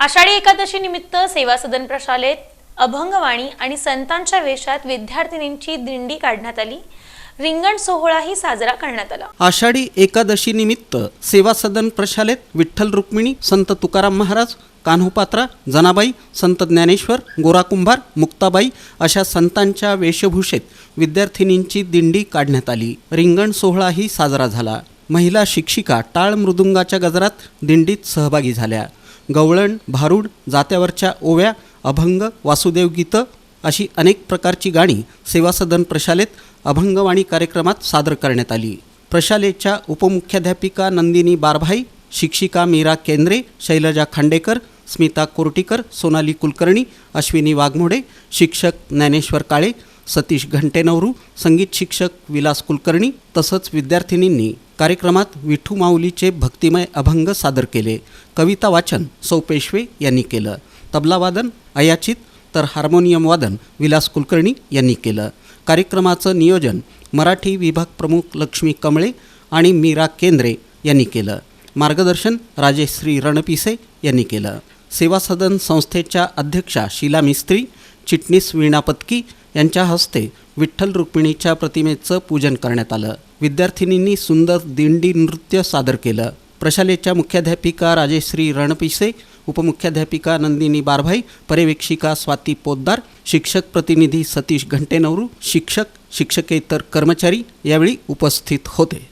आषाढी एकादशी निमित्त सेवा सदन प्रशालेत अभंगवाणी आणि संतांच्या वेशात विद्यार्थिनींची दिंडी काढण्यात आली. रिंगण सोहळाही साजरा करण्यात आला. आषाढी एकादशी निमित्त सेवा सदन प्रशालेत विठ्ठल रुक्मिणी संत तुकाराम महाराज कान्होपात्रा जनाबाई संत ज्ञानेश्वर गोरा कुंभार मुक्ताबाई अशा संतांच्या वेशभूषेत विद्यार्थिनींची दिंडी काढण्यात आली. रिंगण सोहळाही साजरा झाला. महिला शिक्षिका टाळ मृदुंगाच्या गजरात दिंडीत सहभागी झाल्या. गवळण भारूड जात्यावरच्या ओव्या अभंग वासुदेव गीतं अशी अनेक प्रकारची गाणी सेवा सदन प्रशालेत अभंगवाणी कार्यक्रमात सादर करण्यात आली. प्रशालेच्या उपमुख्याध्यापिका नंदिनी बारभाई शिक्षिका मीरा केंद्रे शैलजा खांडेकर स्मिता कोर्टीकर सोनाली कुलकर्णी अश्विनी वाघमोडे शिक्षक ज्ञानेश्वर काळे सतीश घंटेनवरू संगीत शिक्षक विलास कुलकर्णी तसंच विद्यार्थिनींनी कार्यक्रमात विठू माऊलीचे भक्तिमय अभंग सादर केले. कविता वाचन सौ पेशवे यांनी केलं. तबलावादन अयाचित तर हार्मोनियम वादन विलास कुलकर्णी यांनी केलं. कार्यक्रमाचं नियोजन मराठी विभाग प्रमुख लक्ष्मी कमळे आणि मीरा केंद्रे यांनी केलं. मार्गदर्शन राजेश्री रणपिसे यांनी केलं. सेवा सदन संस्थेच्या अध्यक्षा शीला मिस्त्री चिटणीस वीणापतकी यांच्या हस्ते विठ्ठल रुक्मिणीच्या प्रतिमेचं पूजन करण्यात आलं. विद्यार्थिनींनी सुंदर दिंडी नृत्य सादर केलं. प्रशालेच्या मुख्याध्यापिका राजेश्री रणपिसे उपमुख्याध्यापिका नंदिनी बारभाई पर्यवेक्षिका स्वाती पोद्दार शिक्षक प्रतिनिधी सतीश घंटेनवरू शिक्षक शिक्षकेतर कर्मचारी यावेळी उपस्थित होते.